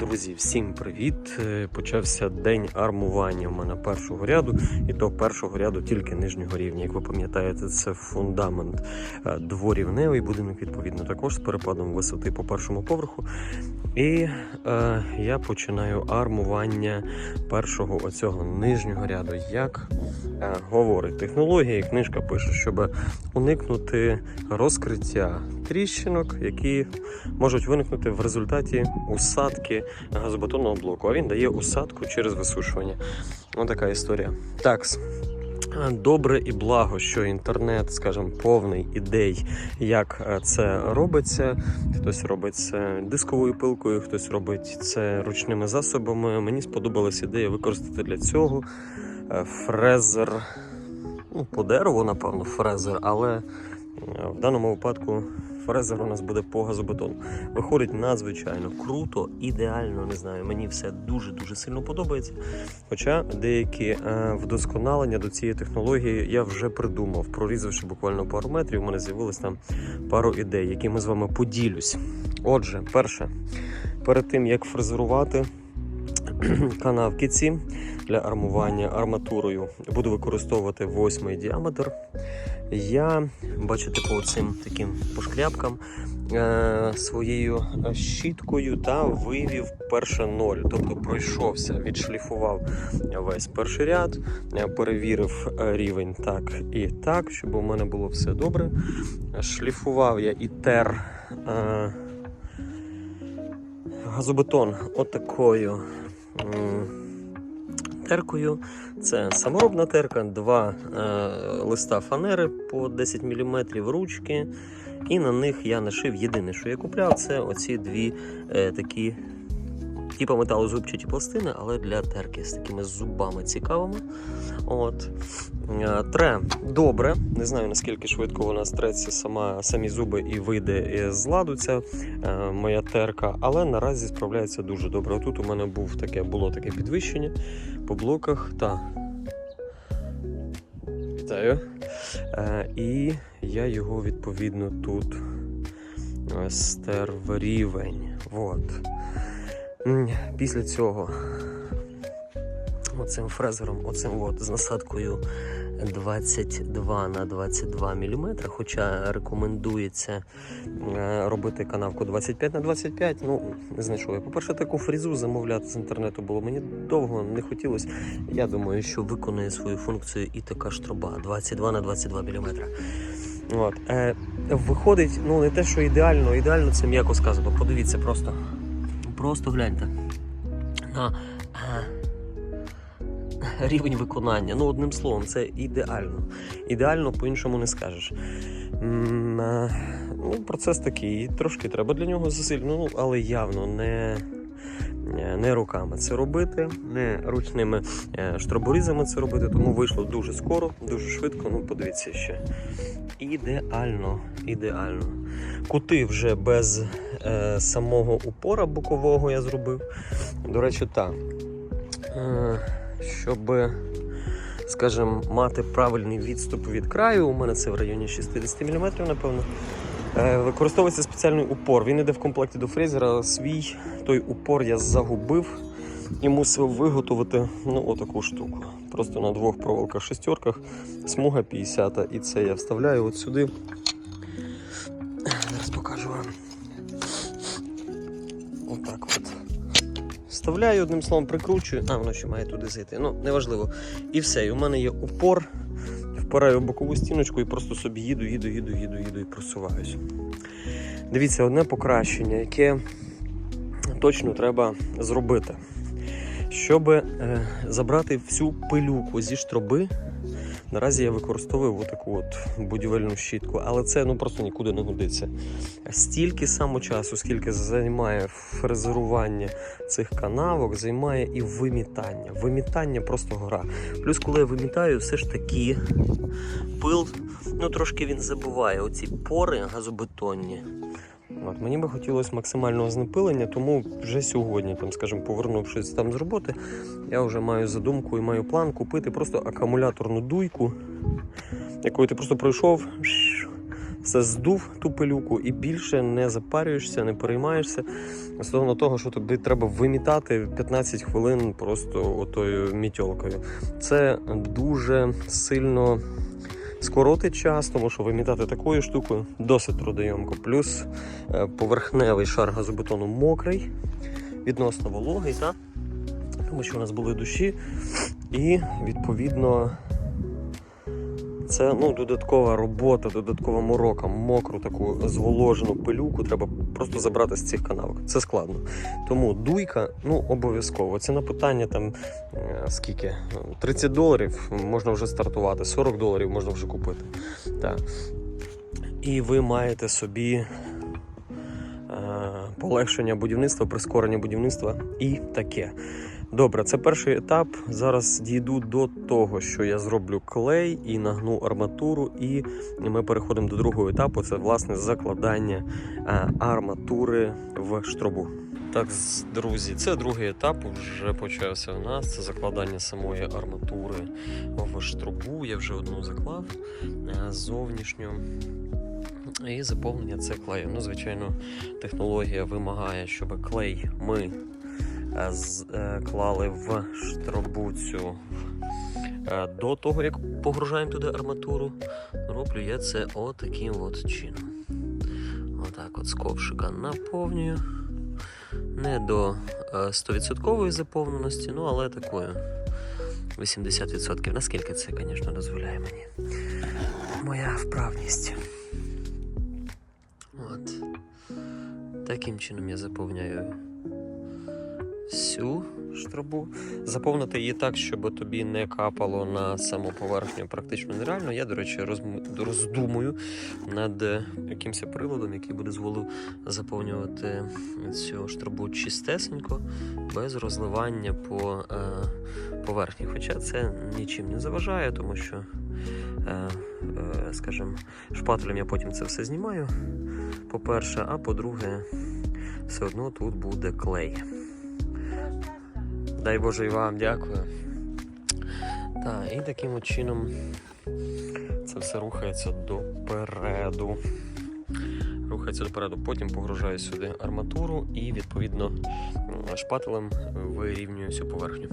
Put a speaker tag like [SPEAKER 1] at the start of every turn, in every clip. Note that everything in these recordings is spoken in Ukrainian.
[SPEAKER 1] Друзі, всім привіт! Е, Почався день армування в мене першого ряду, і то першого ряду тільки нижнього рівня. Як ви пам'ятаєте, це фундамент е, дворівневий будинок, відповідно, також з перепадом висоти по першому поверху. І е, я починаю армування першого оцього нижнього ряду. Як е, говорить технологія, і книжка пише, щоб уникнути розкриття тріщинок, які можуть виникнути в результаті усадки газобетонного блоку. А він дає усадку через висушування. Ось така історія. Так. Добре і благо, що інтернет, скажімо, повний ідей, як е, це робиться. Хтось робить це дисковою пилкою, хтось робить це ручними засобами. Мені сподобалась ідея використати для цього е, фрезер. Ну, по дереву, напевно, фрезер, але е, в даному випадку фрезер у нас буде по газобетону. Виходить надзвичайно круто, ідеально, не знаю. Мені все дуже-дуже сильно подобається. Хоча деякі е, вдосконалення до цієї технології я вже придумав. Прорізавши буквально пару метрів, у мене з'явилось там пару ідей, які ми з вами поділюсь. Отже, перше, перед тим як фрезерувати канавки ці для армування арматурою, буду використовувати восьмий діаметр. Я, бачите, по цим таким пошкрябкам е, своєю щіткою та вивів перше ноль. Тобто пройшовся, відшліфував весь перший ряд, е, перевірив е, рівень так і так, щоб у мене було все добре. Шліфував я і тер е, газобетон отакою. Теркою це саморобна терка, два е, листа фанери по 10 мм ручки. І на них я нашив єдине, що я купляв, це оці дві е, такі типу металозубчаті пластини, але для терки з такими зубами цікавими. От. Е, Тре добре. Не знаю наскільки швидко вона стреться сама, самі зуби і вийде з ладу ця е, моя терка, але наразі справляється дуже добре. Тут у мене був таке, було таке підвищення по блоках. Та. Вітаю. Е, і я його відповідно тут стер в рівень. От. Після цього оцим фрезером, оцим от, з насадкою 22 на 22 мм, хоча рекомендується е, робити канавку 25 на 25, ну не знайшов я. По-перше, таку фрізу замовляти з інтернету було мені довго не хотілося. Я думаю, що виконує свою функцію і така ж труба 22 на 22 мм. От. Е, виходить, ну не те, що ідеально, ідеально це м'яко сказано. Подивіться просто. Просто гляньте. На е, рівень виконання. Ну, одним словом, це ідеально. Ідеально по-іншому не скажеш. Е, Ну, процес такий, трошки треба для нього зусиль, ну, але явно не, не руками це робити, не ручними е, штроборізами це робити, тому вийшло дуже скоро, дуже швидко. Ну, подивіться ще. Ідеально, ідеально. Кути вже без е, самого упора бокового я зробив. До речі, так. Е, щоб, скажімо, мати правильний відступ від краю, у мене це в районі 60 мм, напевно. Е, Використовується спеціальний упор. Він йде в комплекті до фрезера. Свій той упор я загубив і мусив виготовити ну, отаку штуку. Просто на двох проволоках шестерках, смуга 50 і це я вставляю от сюди. Зараз покажу вам. Отак от. Вставляю одним словом, прикручую, а воно ще має туди зайти. Ну, неважливо. І все. І у мене є упор. Впираю бокову стіночку і просто собі їду, їду, їду, їду, їду і просуваюсь. Дивіться, одне покращення, яке точно треба зробити. Щоб е, забрати всю пилюку зі штроби, наразі я використовую отаку от будівельну щітку, але це ну просто нікуди не годиться. Стільки само часу, скільки займає фрезерування цих канавок, займає і вимітання. Вимітання просто гора. Плюс, коли я вимітаю, все ж таки пил, ну трошки він забуває оці пори газобетонні. От, мені би хотілося максимального знепилення, тому вже сьогодні, там, скажімо, повернувшись там з роботи, я вже маю задумку і маю план купити просто акумуляторну дуйку, якою ти просто пройшов, все здув ту пилюку і більше не запарюєшся, не переймаєшся. Стосовно того, що туди треба вимітати 15 хвилин просто отою мітьолкою. Це дуже сильно скоротить час, тому що вимітати такою штукою досить трудойомко. Плюс е, поверхневий шар газобетону мокрий, відносно вологий, та? тому що у нас були душі, і відповідно. Це ну, додаткова робота, додаткова морока, мокру таку зволожену пилюку треба просто забрати з цих канавок. Це складно. Тому дуйка ну, обов'язково. Ціна питання там е, скільки? 30 доларів можна вже стартувати, 40 доларів можна вже купити. Так. І ви маєте собі е, полегшення будівництва, прискорення будівництва і таке. Добре, це перший етап. Зараз дійду до того, що я зроблю клей і нагну арматуру, і ми переходимо до другого етапу. Це власне закладання е, арматури в штробу. Так, друзі, це другий етап вже почався у нас. Це закладання самої арматури в штробу. Я вже одну заклав е, зовнішню. І заповнення це клеєм. Ну, звичайно, технологія вимагає, щоб клей ми клали в штробу цю е, до того, як погружаємо туди арматуру. Роблю я це отаким от чином. Отак от з ковшика наповнюю. Не до е, 100% заповненості, ну але такою 80%. Наскільки це, звісно, дозволяє мені. Моя вправність. От. Таким чином я заповняю всю штробу. Заповнити її так, щоб тобі не капало на саму поверхню практично нереально. Я, до речі, роздумую над якимось приладом, який буде дозволив заповнювати цю штробу чистесенько, без розливання по е, поверхні. Хоча це нічим не заважає, тому що, е, е, скажімо, шпателем я потім це все знімаю. По-перше, а по-друге, все одно тут буде клей. Дай Боже і вам дякую. Та, і таким чином це все рухається допереду. Рухається допереду, потім погружаю сюди арматуру і відповідно шпателем вирівнюю всю поверхню.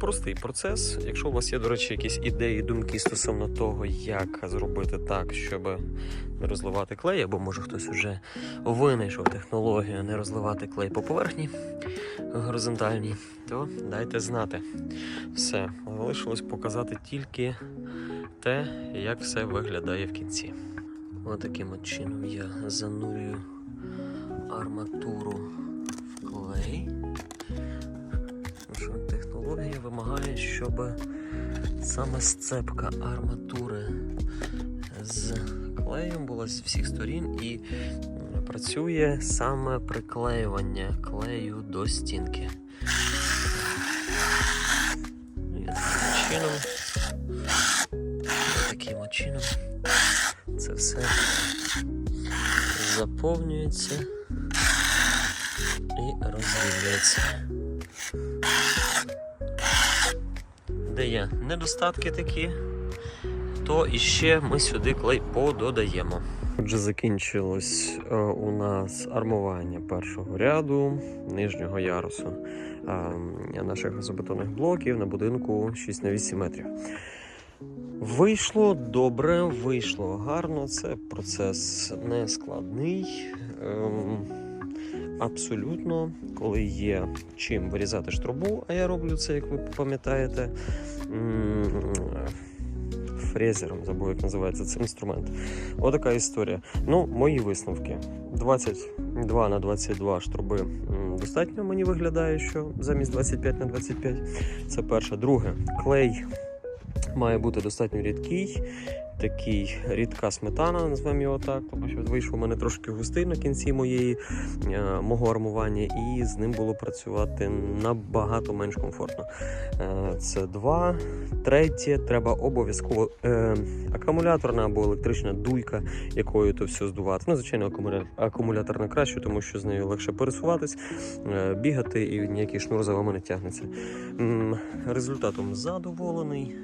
[SPEAKER 1] Простий процес. Якщо у вас є, до речі, якісь ідеї, думки стосовно того, як зробити так, щоб не розливати клей, або може хтось вже винайшов технологію не розливати клей по поверхні горизонтальній, то дайте знати. Все, залишилось показати тільки те, як все виглядає в кінці. Отаким от чином я занурюю арматуру щоб саме сцепка арматури з клеєм була з всіх сторін і працює саме приклеювання клею до стінки. Ну, і таким чином, таким чином це все заповнюється і розвілюється. Де є недостатки такі, то іще ми сюди клей пододаємо. Отже, закінчилось е, у нас армування першого ряду нижнього ярусу е, наших газобетонних блоків на будинку 6 на 8 метрів. Вийшло добре, вийшло гарно. Це процес не складний. Абсолютно, коли є чим вирізати штрубу, а я роблю це, як ви пам'ятаєте, фрезером, забув, як називається цей інструмент. Отака історія. Ну, мої висновки. 22 на 22 штруби достатньо мені виглядає, що замість 25 на 25. Це перше. Друге, клей має бути достатньо рідкий. Такий рідка сметана, назвемо його так, тому що вийшов у мене трошки густий на кінці моєї, е, мого армування, і з ним було працювати набагато менш комфортно. Е, це два. Третє, треба обов'язково е, акумуляторна або електрична дуйка, якою то все здувати. Ну, звичайно, акумуля- акумуляторна краще, тому що з нею легше пересуватись, е, бігати і ніякий шнур за вами не тягнеться. Результатом задоволений.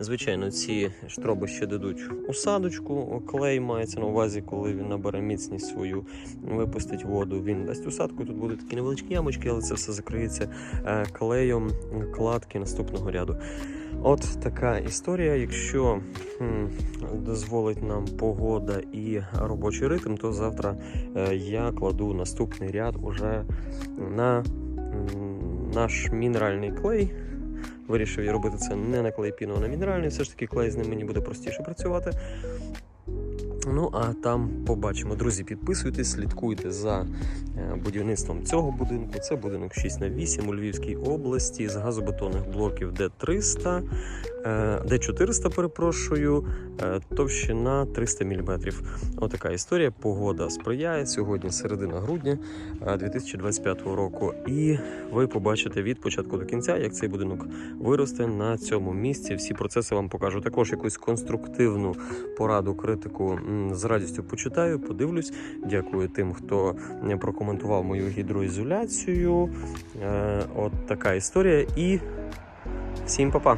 [SPEAKER 1] Звичайно, ці штроби ще дадуть усадочку. Клей мається на увазі, коли він набере міцність свою, випустить воду. Він дасть усадку. Тут будуть такі невеличкі ямочки, але це все закриється е, клеєм кладки наступного ряду. От така історія. Якщо м, дозволить нам погода і робочий ритм, то завтра е, я кладу наступний ряд уже на наш мінеральний клей. Вирішив я робити це не на клей піну, а на мінеральний. Все ж таки клей з ним мені буде простіше працювати. Ну а там побачимо. Друзі, підписуйтесь, слідкуйте за е, будівництвом цього будинку. Це будинок 6 на 8 у Львівській області з газобетонних блоків Д300, е, Д400, перепрошую, е, товщина 300 мм. Отака історія. Погода сприяє. Сьогодні середина грудня е, 2025 року. І ви побачите від початку до кінця, як цей будинок виросте на цьому місці. Всі процеси вам покажу. Також якусь конструктивну пораду, критику з радістю почитаю, подивлюсь. Дякую тим, хто е, прокоментував мою гідроізоляцію. Е, От така історія. І всім па-па!